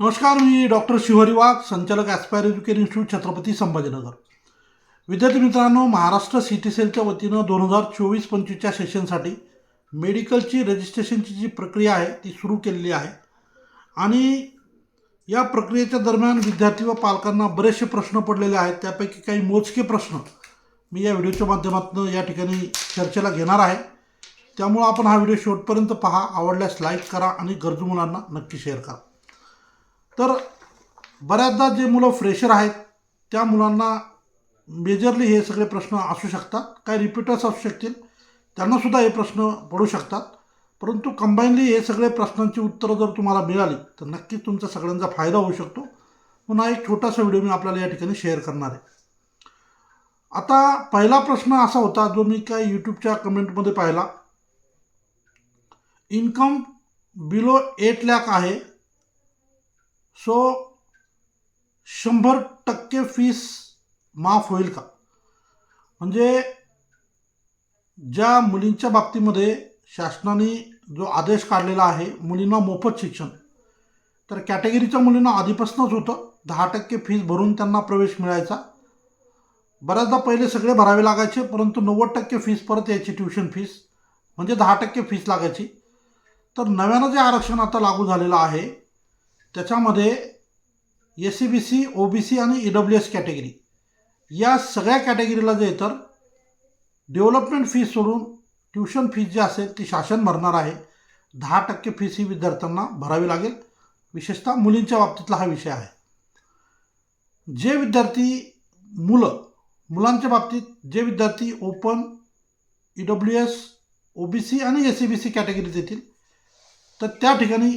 नमस्कार मी डॉक्टर शिवहरी वाघ संचालक aspire education institute Chhatrapati Sambhajinagar. विद्यार्थी मित्रांनो महाराष्ट्र सी टी सेलच्या वतीनं दोन हजार चोवीस पंचवीसच्या सेशनसाठी मेडिकलची रजिस्ट्रेशनची जी प्रक्रिया आहे ती सुरू केलेली आहे. आणि या प्रक्रियेच्या दरम्यान विद्यार्थी व पालकांना बरेचसे प्रश्न पडलेले आहेत. त्यापैकी काही मोजके प्रश्न मी या व्हिडिओच्या माध्यमातून या ठिकाणी चर्चेला घेणार आहे. त्यामुळं आपण हा व्हिडिओ शेवटपर्यंत पहा. आवडल्यास लाईक करा आणि गरजू मुलांना नक्की शेअर करा. तर बऱ्याचदा जे मुलं फ्रेशर आहेत त्या मुलांना मेजरली हे सगळे प्रश्न असू शकतात. काही रिपीटर्स असू शकतील. त्यांनासुद्धा हे प्रश्न पडू शकतात. परंतु कंबाईनली हे सगळे प्रश्नांची उत्तरं जर तुम्हाला मिळाली तर नक्कीच तुमचा सगळ्यांचा फायदा होऊ शकतो. पुन्हा एक छोटासा व्हिडिओ मी आपल्याला या ठिकाणी शेअर करणार आहे. आता पहिला प्रश्न असा होता जो मी काय यूट्यूबच्या कमेंटमध्ये पाहिला. इन्कम बिलो एट लॅक आहे. सो शंभर टक्के फीस माफ होईल का? म्हणजे ज्या मुलींच्या बाबतीमध्ये शासनाने जो आदेश काढलेला आहे मुलींना मोफत शिक्षण तर कॅटेगरीच्या मुलींना आधीपासूनच होतं. दहा टक्के फीस भरून त्यांना प्रवेश मिळायचा. बऱ्याचदा पहिले सगळे भरावे लागायचे परंतु नव्वद टक्के फीस परत यायची ट्युशन फीस म्हणजे दहा टक्के फीस लागायची. तर नव्यानं जे आरक्षण आता लागू झालेलं आहे त्याच्यामध्ये S C B C O B C आणि ई डब्ल्यू एस कॅटेगरी या सगळ्या कॅटेगरीला जे तर डेव्हलपमेंट फीस सोडून ट्युशन फीस जी असेल ती शासन भरणार आहे. दहा टक्के फीस ही विद्यार्थ्यांना भरावी लागेल. विशेषतः मुलींच्या बाबतीतला हा विषय आहे. जे विद्यार्थी मुलं मुलांच्या बाबतीत जे विद्यार्थी open E W S O B C आणि एस सी बी सी कॅटेगरीत येतील तर त्या ठिकाणी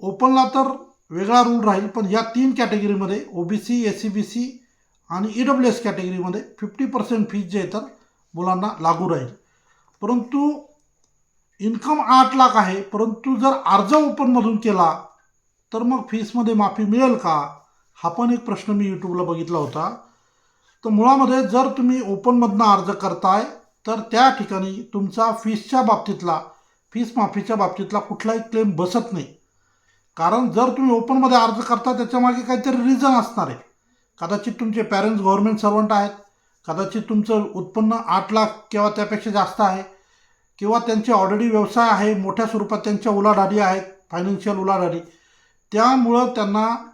ओपनला तर वेगळा रूल राहील पण या तीन कॅटेगरीमध्ये O B C S C B C आणि ई डब्ल्यू एस कॅटेगरीमध्ये फिफ्टी पर्सेंट फीज जे आहे तर मुलांना लागू राहील. परंतु इन्कम आठ लाख आहे परंतु जर अर्ज ओपनमधून केला तर मग फीसमध्ये माफी मिळेल का? हा पण एक प्रश्न मी यूट्यूबला बघितला होता. तर मुळामध्ये जर तुम्ही ओपनमधनं अर्ज करताय तर त्या ठिकाणी तुमचा फीसच्या बाबतीतला फीस माफीच्या बाबतीतला कुठलाही क्लेम बसत नाही. कारण जर तुम्ही ओपनमध्ये अर्ज करता त्याच्यामागे काहीतरी रिझन असणार आहे. कदाचित तुमचे पॅरेंट्स गव्हर्मेंट सर्वंट आहेत. कदाचित तुमचं उत्पन्न आठ लाख किंवा त्यापेक्षा जास्त आहे. किंवा त्यांचे ऑलरेडी व्यवसाय आहे मोठ्या स्वरूपात त्यांच्या उलाढाली आहेत फायनान्शियल उलाढाली. त्यामुळं त्यांना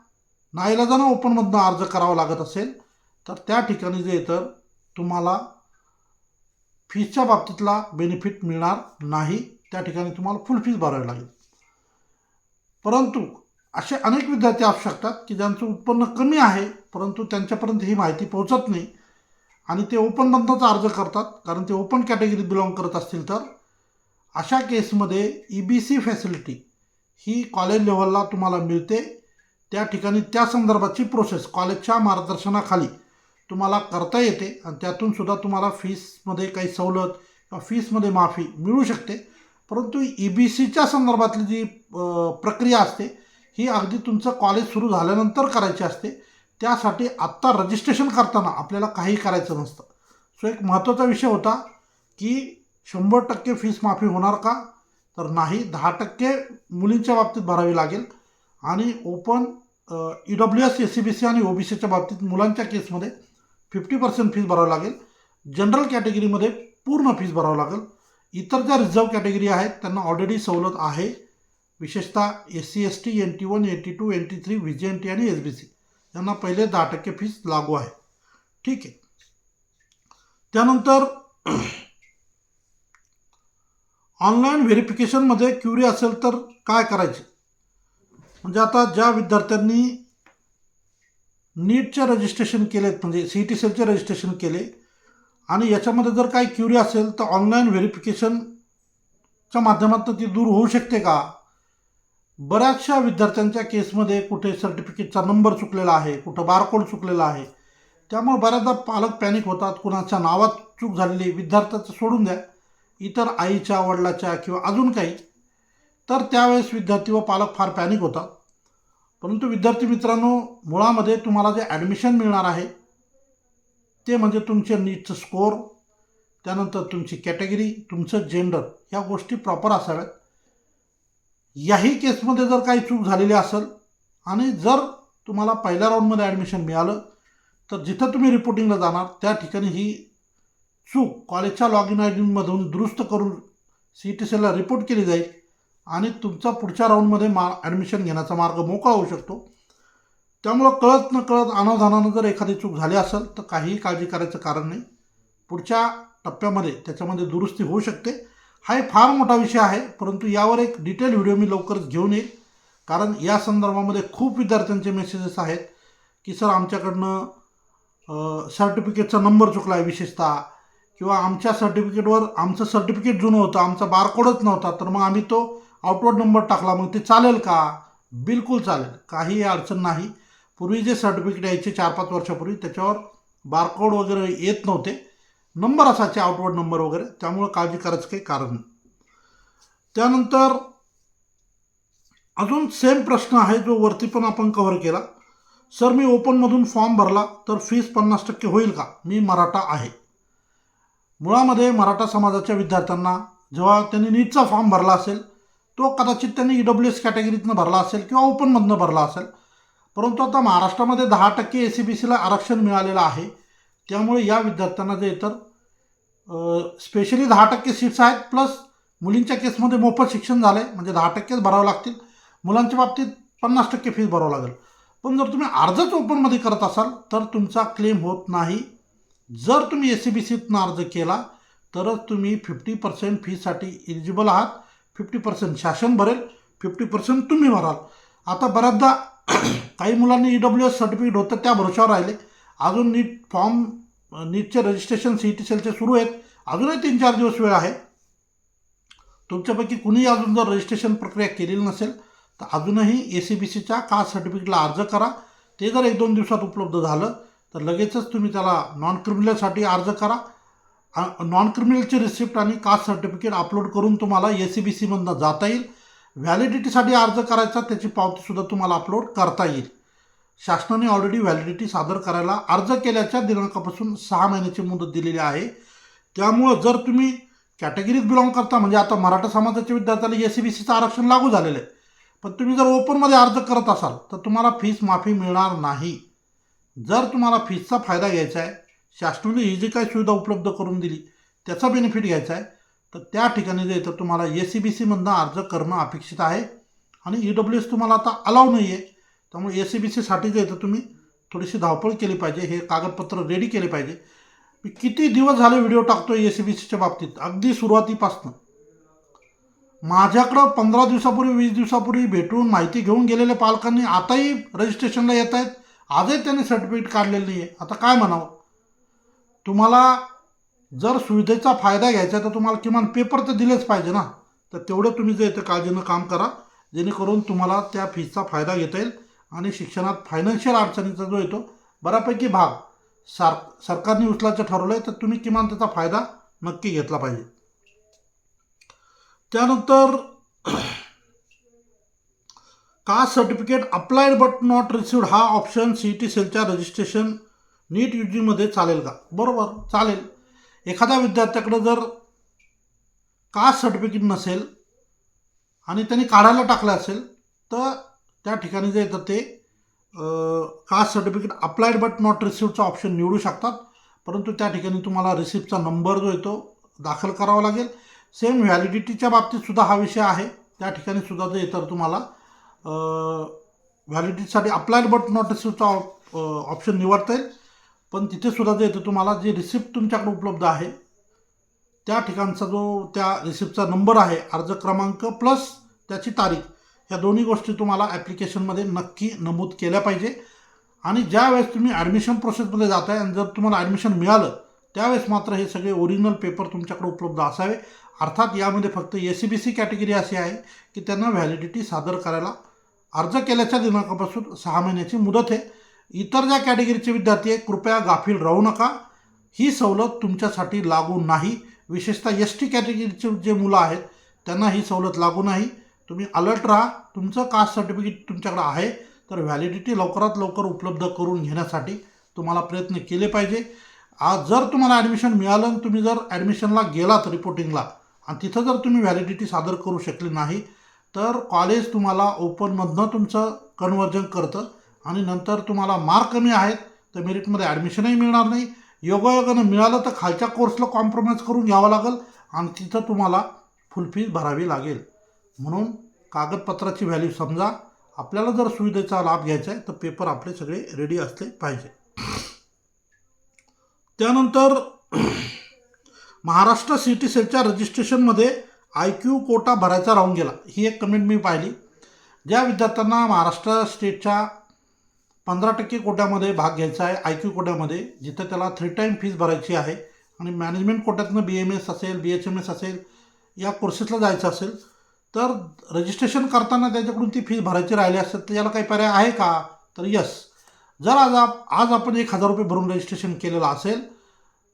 नाईलाजानं ओपनमधनं अर्ज करावा लागत असेल. तर त्या ठिकाणी जे तर तुम्हाला फीसच्या बाबतीतला बेनिफिट मिळणार नाही. त्या ठिकाणी तुम्हाला फुल फीस भरावी लागेल. परंतु असे अनेक विद्यार्थी असू शकतात की ज्यांचं उत्पन्न कमी आहे परंतु त्यांच्यापर्यंत ही माहिती पोहोचत नाही आणि ते ओपन ओपनमधनंच अर्ज करतात कारण ते ओपन कॅटेगरीत बिलॉंग करत असतील तर. अशा केसमध्ये ई बी सी फॅसिलिटी ही कॉलेज लेवलला तुम्हाला मिळते. त्या ठिकाणी त्या संदर्भाची प्रोसेस कॉलेजच्या मार्गदर्शनाखाली तुम्हाला करता येते आणि त्यातूनसुद्धा तुम्हाला फीसमध्ये काही सवलत किंवा फीसमध्ये माफी मिळू शकते. परंतु ई बी सीच्या संदर्भातली जी प्रक्रिया असते ही अगदी तुमचं कॉलेज सुरू झाल्यानंतर करायची असते. त्यासाठी आत्ता रजिस्ट्रेशन करताना आपल्याला काही करायचं नसतं. सो एक महत्त्वाचा विषय होता की शंभर टक्के फीस माफी होणार का? तर नाही दहा टक्के मुलींच्या बाबतीत भरावी लागेल. आणि open E W S S C B C आणि ओ बी सीच्या बाबतीत मुलांच्या केसमध्ये फिफ्टी पर्सेंट फीस भरावी लागेल. जनरल कॅटेगरीमध्ये पूर्ण फीस भरावं लागेल. इतर ज्या रिझर्व कॅटेगरी आहेत त्यांना ऑलरेडी सवलत आहे. विशेषतः S C S T N T one N T two N T three V J N T आणि एस बी सी यांना पहिले दहा टक्के फीस लागू आहे. ठीक आहे. त्यानंतर ऑनलाईन व्हेरिफिकेशनमध्ये क्युरी असेल तर काय करायचे? म्हणजे आता ज्या विद्यार्थ्यांनी नीटचे रजिस्ट्रेशन केलेत म्हणजे सी टी सेलचे रजिस्ट्रेशन केले आणि याच्यामध्ये जर काही क्युरी असेल तर ऑनलाईन व्हेरिफिकेशनच्या माध्यमातून ती दूर होऊ शकते का? बऱ्याचशा विद्यार्थ्यांच्या केसमध्ये कुठे सर्टिफिकेटचा नंबर चुकलेला आहे कुठं बारकोड चुकलेला आहे. त्यामुळे बऱ्याचदा पालक पॅनिक होतात कुणाच्या नावात चूक झालेली विद्यार्थ्याचं सोडून द्या. इतर आईच्या वडिलाच्या किंवा अजून काही. तर त्यावेळेस विद्यार्थी व पालक फार पॅनिक होतात. परंतु विद्यार्थी मित्रांनो मुळामध्ये तुम्हाला जे ॲडमिशन मिळणार आहे ते म्हणजे तुमचे नीटचं स्कोअर त्यानंतर तुमची कॅटेगरी तुमचं जेंडर ह्या गोष्टी प्रॉपर असाव्यात. याही केसमध्ये जर काही चूक झालेली असेल आणि जर तुम्हाला पहिल्या राऊंडमध्ये ॲडमिशन मिळालं तर जिथं तुम्ही रिपोर्टिंगला जाणार त्या ठिकाणी ही चूक कॉलेजच्या लॉग इन आय डीमधून दुरुस्त करून सी टी सीला रिपोर्ट केली जाईल आणि तुमचा पुढच्या राऊंडमध्ये मा ॲडमिशन घेण्याचा मार्ग मोकळा होऊ शकतो. त्यामुळं कळत न कळत अनावधानानं जर एखादी चूक झाली असेल तर काहीही काळजी करायचं कारण नाही. पुढच्या टप्प्यामध्ये त्याच्यामध्ये दुरुस्ती होऊ शकते. हा एक फार मोठा विषय आहे परंतु यावर एक डिटेल व्हिडिओ मी लवकरच घेऊन येईल. कारण या संदर्भामध्ये खूप विद्यार्थ्यांचे मेसेजेस आहेत की सर आमच्याकडनं सर्टिफिकेटचा नंबर चुकला आहे विशेषतः. किंवा आमच्या सर्टिफिकेटवर आमचं सर्टिफिकेट जुनं होतं आमचा बारकोडच नव्हता. तर मग आम्ही तो आउटवर्ड नंबर टाकला. मग ते चालेल का? बिलकुल चालेल. काही अडचण नाही. पूर्वी जे सर्टिफिकेट यायचे चार पाच वर्षापूर्वी त्याच्यावर बारकोड वगैरे येत नव्हते. नंबर असायचे आउटवर्ड नंबर वगैरे. त्यामुळं काळजी करायचं काही कारण नाही. त्यानंतर अजून सेम प्रश्न आहे जो वरती पण आपण कव्हर केला. सर मी ओपनमधून फॉर्म भरला तर फीस पन्नास टक्के होईल का? मी मराठा आहे. मुळामध्ये मराठा समाजाच्या विद्यार्थ्यांना जेव्हा त्यांनी नीटचा फॉर्म भरला असेल तो कदाचित त्यांनी ई डब्ल्यू एस कॅटेगरीतनं भरला असेल किंवा ओपनमधनं भरला असेल परंतु आता महाराष्ट्रामध्ये दहा टक्के ए सी बी सीला आरक्षण मिळालेलं आहे. त्यामुळे या विद्यार्थ्यांना जे तर स्पेशली दहा टक्के सीट्स आहेत प्लस मुलींच्या केसमध्ये मोफत शिक्षण झालं आहे म्हणजे दहा टक्केच भरावं लागतील. मुलांच्या बाबतीत पन्नास टक्के फीस भरावं लागेल. पण जर तुम्ही अर्जच ओपनमध्ये करत असाल तर तुमचा क्लेम होत नाही. जर तुम्ही एस सी बी सीतनं अर्ज केला तरच तुम्ही फिफ्टी पर्सेंट फीसाठी इलिजिबल आहात. फिफ्टी पर्सेंट शासन भरेल फिफ्टी पर्सेंट तुम्ही भराल. आता बऱ्याचदा काही मुलांनी ई डब्ल्यू एस सर्टिफिकेट होतं त्या भरोशावर राहिले. अजून नीट फॉर्म नीटचे रजिस्ट्रेशन सी टी सेलचे सुरू आहेत. अजूनही तीन चार दिवस वेळ आहे. तुमच्यापैकी कुणीही अजून जर रजिस्ट्रेशन प्रक्रिया केलेली नसेल तर अजूनही ए सी बी सीच्या कास्ट सर्टिफिकेटला अर्ज करा. ते जर एक दोन दिवसात उपलब्ध झालं तर लगेचच तुम्ही त्याला नॉन क्रिमिनलसाठी अर्ज करा. नॉन क्रिमिनलची रिसिप्ट आणि कास्ट सर्टिफिकेट अपलोड करून तुम्हाला ए सी बी सीमधनं जाता येईल. व्हॅलिडिटीसाठी अर्ज करायचा त्याची पावतीसुद्धा तुम्हाला अपलोड करता येईल. शासनाने ऑलरेडी व्हॅलिडिटी सादर करायला अर्ज केल्याच्या दिनांकापासून सहा महिन्याची मुदत दिलेली आहे. त्यामुळं जर तुम्ही कॅटेगरीत बिलॉंग करता म्हणजे आता मराठा समाजाच्या विद्यार्थ्याला ए सी बी सीचं आरक्षण लागू झालेलं आहे. पण तुम्ही जर ओपनमध्ये अर्ज करत असाल तर तुम्हाला फीस माफी मिळणार नाही. जर तुम्हाला फीसचा फायदा घ्यायचा आहे शासनाने ही जी काही सुविधा उपलब्ध करून दिली त्याचा बेनिफिट घ्यायचा आहे. तर त्या ठिकाणी जे तर तुम्हाला ए सी बी सीमधनं अर्ज करणं अपेक्षित आहे. आणि ई डब्ल्यू एस तुम्हाला आता अलाव नाही आहे त्यामुळे ए सी बी सीसाठी जे तर तुम्ही थोडीशी धावपळ केली पाहिजे. हे कागदपत्र रेडी केले पाहिजे. मी किती दिवस झाले व्हिडिओ टाकतो ए सी बी सीच्या बाबतीत? अगदी सुरुवातीपासनं. माझ्याकडं पंधरा दिवसापूर्वी वीस दिवसापूर्वी भेटून माहिती घेऊन गेलेल्या पालकांनी आताही रजिस्ट्रेशनला येत आहेत आजही त्यांनी सर्टिफिकेट काढलेलं नाही आहे आता काय म्हणावं? तुम्हाला जर सुविधेचा फायदा घ्यायचा तर तुम्हाला किमान पेपर तर दिलेच पाहिजे ना. तर तेवढं तुम्ही जे इथं काळजीनं काम करा. जेणेकरून तुम्हाला त्या फीजचा फायदा घेता येईल आणि शिक्षणात फायनान्शियल अडचणीचा जो येतो बऱ्यापैकी भाग सार सरकारने उचलायचं ठरवलं आहे तर तुम्ही किमान त्याचा फायदा नक्की घेतला पाहिजे. त्यानंतर caste certificate applied but not received हा ऑप्शन सी टी सेलच्या रजिस्ट्रेशन नीट यू जीमध्ये चालेल का? बरोबर चालेल. एखाद्या विद्यार्थ्याकडं जर कास्ट सर्टिफिकेट नसेल आणि त्यांनी काढायला टाकलं असेल तर त्या ठिकाणी जे येतं ते caste certificate applied but not रिसिव्हचा ऑप्शन निवडू शकतात. परंतु त्या ठिकाणी तुम्हाला रिसिप्टचा नंबर जो येतो दाखल करावा लागेल. सेम व्हॅलिडिटीच्या बाबतीतसुद्धा हा विषय आहे. त्या ठिकाणी सुद्धा जे तर तुम्हाला व्हॅलिडिटीसाठी अप्लाइड बट नॉट रिसिव्हचा ऑप्शन निवडता येईल. पण तिथे सुद्धा जे येतं तुम्हाला जे रिसिप्ट तुमच्याकडे उपलब्ध आहे त्या ठिकाणचा जो त्या रिसिप्टचा नंबर आहे अर्ज क्रमांक प्लस त्याची तारीख या दोन्ही गोष्टी तुम्हाला ॲप्लिकेशनमध्ये नक्की नमूद केल्या पाहिजे. आणि ज्या वेळेस तुम्ही ॲडमिशन प्रोसेसमध्ये जात आहे आणि जर तुम्हाला ॲडमिशन मिळालं त्यावेळेस मात्र हे सगळे ओरिजिनल पेपर तुमच्याकडे उपलब्ध असावे. अर्थात यामध्ये फक्त A C B C category अशी आहे की त्यांना व्हॅलिडिटी सादर करायला अर्ज केल्याच्या दिनांकापासून सहा महिन्याची मुदत आहे. इतर ज्या कॅटेगरीचे विद्यार्थी आहे कृपया गाफील राहू नका. ही सवलत तुमच्यासाठी लागू नाही. विशेषतः एस टी कॅटेगरीचे जे मुलं आहेत त्यांना ही सवलत लागू नाही. तुम्ही अलर्ट राहा. तुमचं कास्ट सर्टिफिकेट तुमच्याकडे आहे. तर व्हॅलिडिटी लवकरात लवकर उपलब्ध करून घेण्यासाठी तुम्हाला प्रयत्न केले पाहिजे. आज जर तुम्हाला ॲडमिशन मिळालं आणि तुम्ही जर ॲडमिशनला गेलात रिपोर्टिंगला आणि तिथं जर तुम्ही व्हॅलिडिटी सादर करू शकले नाही तर कॉलेज तुम्हाला ओपनमधनं तुमचं कन्वर्जन करतं. आणि नंतर तुम्हाला मार्क कमी आहेत तर मेरिटमध्ये ॲडमिशनही मिळणार नाही. योगायोगानं मिळालं तर खालच्या कोर्सला कॉम्प्रोमाइज करून घ्यावं लागेल आणि तिथं तुम्हाला फुल फीज भरावी लागेल. म्हणून कागदपत्राची व्हॅल्यू समजा. आपल्याला जर सुविधेचा लाभ घ्यायचा आहे तर पेपर आपले सगळे रेडी असले पाहिजे. त्यानंतर महाराष्ट्र सी टी सेलच्या रजिस्ट्रेशनमध्ये आय क्यू कोटा भरायचा राहून गेला. ही एक कमेंट मी पाहिली. ज्या विद्यार्थ्यांना महाराष्ट्र स्टेटच्या पंधरा टक्के कोट्यामध्ये भाग घ्यायचा आहे आय क्यू कोट्यामध्ये जिथं त्याला थ्री टाईम फीज भरायची आहे. आणि मॅनेजमेंट कोट्यातनं बी एम एस असेल बी एच एम एस असेल या कोर्सेसला जायचं असेल तर रजिस्ट्रेशन करताना त्याच्याकडून ती फीज भरायची राहिली असेल तर याला काही पर्याय आहे का? तर यस जर आज आप आज आपण एक हजार रुपये भरून रजिस्ट्रेशन केलेलं असेल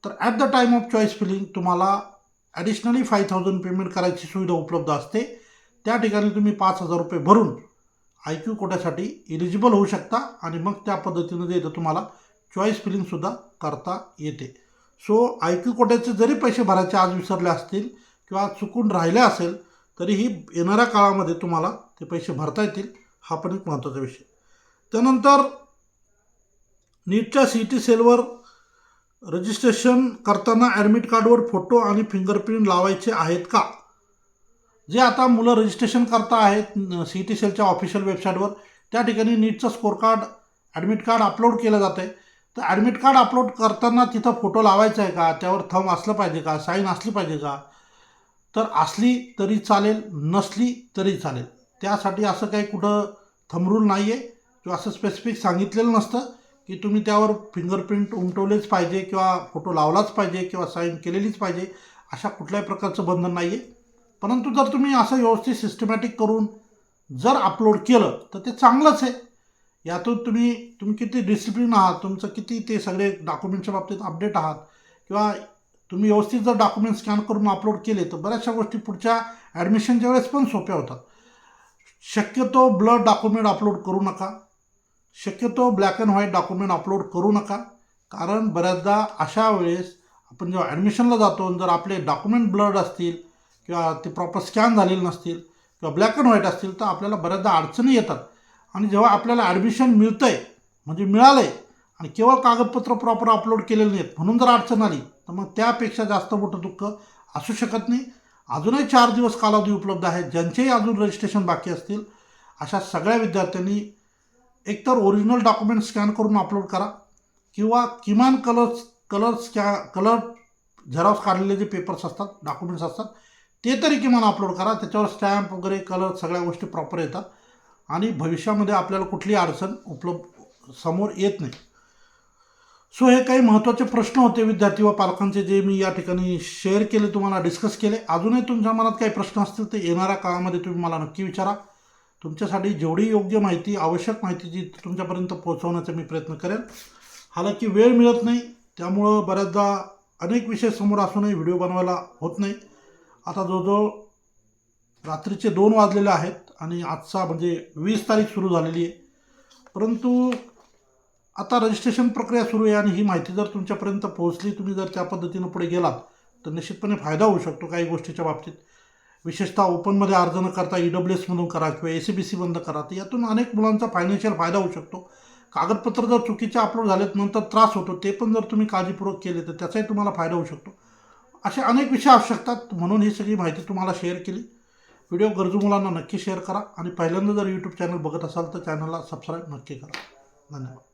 तर at the time of choice filling तुम्हाला ॲडिशनली फाय थाउजंड पेमेंट करायची सुविधा उपलब्ध असते. त्या ठिकाणी तुम्ही पाच हजार रुपये भरून आय क्यू कोट्यासाठी इलिजिबल होऊ शकता आणि मग त्या पद्धतीनं जे तुम्हाला चॉईस फिलिंगसुद्धा करता येते. सो आय क्यू कोट्याचे जरी पैसे भरायचे आज विसरले असतील किंवा चुकून राहिले असेल तरीही येणाऱ्या काळामध्ये तुम्हाला ते पैसे भरता येतील हा पण एक महत्त्वाचा विषय. त्यानंतर नीटच्या सी टी सेलवर रजिस्ट्रेशन करताना ॲडमिट कार्डवर फोटो आणि फिंगरप्रिंट लावायचे आहेत का? जे आता मुलं रजिस्ट्रेशन करता आहेत सी टी सेलच्या ऑफिशियल वेबसाईटवर त्या ठिकाणी नीटचं score card admit card upload केलं जातं आहे तर ॲडमिट कार्ड अपलोड करताना तिथं फोटो लावायचा आहे का? त्यावर थंब असलं पाहिजे का? साईन असली पाहिजे का? तर असली तरी चालेल नसली तरी चालेल. त्यासाठी असं काही कुठं थमरूल नाही आहे किंवा असं स्पेसिफिक सांगितलेलं नसतं की तुम्ही त्यावर फिंगरप्रिंट उमटवलेच पाहिजे किंवा फोटो लावलाच पाहिजे किंवा साईन केलेलीच पाहिजे. अशा कुठल्याही प्रकारचं बंधन नाही आहे परंतु जर तुम्ही असं व्यवस्थित सिस्टमॅटिक करून जर अपलोड केलं तर ते चांगलंच आहे. यातून तुम्ही तुम्ही किती डिसिप्लिन आहात तुमचं किती ते सगळे डॉक्युमेंटच्या बाबतीत अपडेट आहात किंवा तुम्ही व्यवस्थित जर डॉक्युमेंट स्कॅन करून अपलोड केले तर बऱ्याचशा गोष्टी पुढच्या ॲडमिशनच्या वेळेस पण सोप्या होतात. शक्यतो ब्लड डॉक्युमेंट अपलोड करू नका. शक्यतो black and white document upload करू नका. कारण बऱ्याचदा अशा वेळेस आपण जेव्हा ॲडमिशनला जातो आणि जर आपले डॉक्युमेंट ब्लड असतील किंवा ते प्रॉपर स्कॅन झालेले नसतील किंवा ब्लॅक अँड व्हाईट असतील तर आपल्याला बऱ्याचदा अडचणी येतात. आणि जेव्हा आपल्याला ॲडमिशन मिळतं आहे म्हणजे मिळालं आहे आणि केवळ कागदपत्र प्रॉपर अपलोड केलेलं नाहीत म्हणून जर अडचण आली तर मग त्यापेक्षा जास्त मोठं दुःख असू शकत नाही. अजूनही चार दिवस कालावधी उपलब्ध आहे. ज्यांचेही अजून रजिस्ट्रेशन बाकी असतील अशा सगळ्या विद्यार्थ्यांनी एकतर ओरिजिनल डॉक्युमेंट स्कॅन करून अपलोड करा किंवा किमान colours colour scan colour xerox काढलेले जे पेपर्स असतात डॉक्युमेंट्स असतात ते तरी किमान अपलोड करा. त्याच्यावर स्टॅम्प वगैरे कलर सगळ्या गोष्टी प्रॉपर येतात. आणि भविष्यामध्ये आपल्याला कुठली अडचण उपलब्ध समोर येत नाही. सो हे काही महत्त्वाचे प्रश्न होते विद्यार्थी व पालकांचे जे मी या ठिकाणी शेअर केले तुम्हाला डिस्कस केले. अजूनही तुमच्या मनात काही प्रश्न असतील ते येणाऱ्या काळामध्ये तुम्ही मला नक्की विचारा. तुमच्यासाठी जेवढी योग्य माहिती आवश्यक माहिती जी तुमच्यापर्यंत पोहोचवण्याचा मी प्रयत्न करेन. हालांकी वेळ मिळत नाही त्यामुळं बऱ्याचदा अनेक विषय समोर असूनही व्हिडिओ बनवायला होत नाही. आता जवळजवळ रात्रीचे दोन वाजलेले आहेत आणि आजचा म्हणजे वीस तारीख सुरू झालेली आहे. परंतु आता रजिस्ट्रेशन प्रक्रिया सुरू आहे आणि ही माहिती जर तुमच्यापर्यंत पोहोचली तुम्ही जर त्या पद्धतीनं पुढे गेलात तर निश्चितपणे फायदा होऊ शकतो काही गोष्टीच्या बाबतीत. विशेषतः ओपनमध्ये अर्ज न करता ई डब्ल्यू एसमधून करा किंवा ए सी बी सी बंद करा तर यातून अनेक मुलांचा फायनान्शियल फायदा होऊ शकतो. कागदपत्र जर चुकीचे अपलोड झालेत नंतर त्रास होतो ते पण जर तुम्ही काळजीपूर्वक केले तर त्याचाही तुम्हाला फायदा होऊ शकतो. असे अनेक विषय असू शकतात म्हणून ही सगळी माहिती तुम्हाला शेअर केली. व्हिडिओ गरजू मुलांना नक्की शेअर करा. आणि पहिल्यांदा जर यूट्यूब चॅनल बघत असाल तर चॅनलला सबस्क्राईब नक्की करा. धन्यवाद.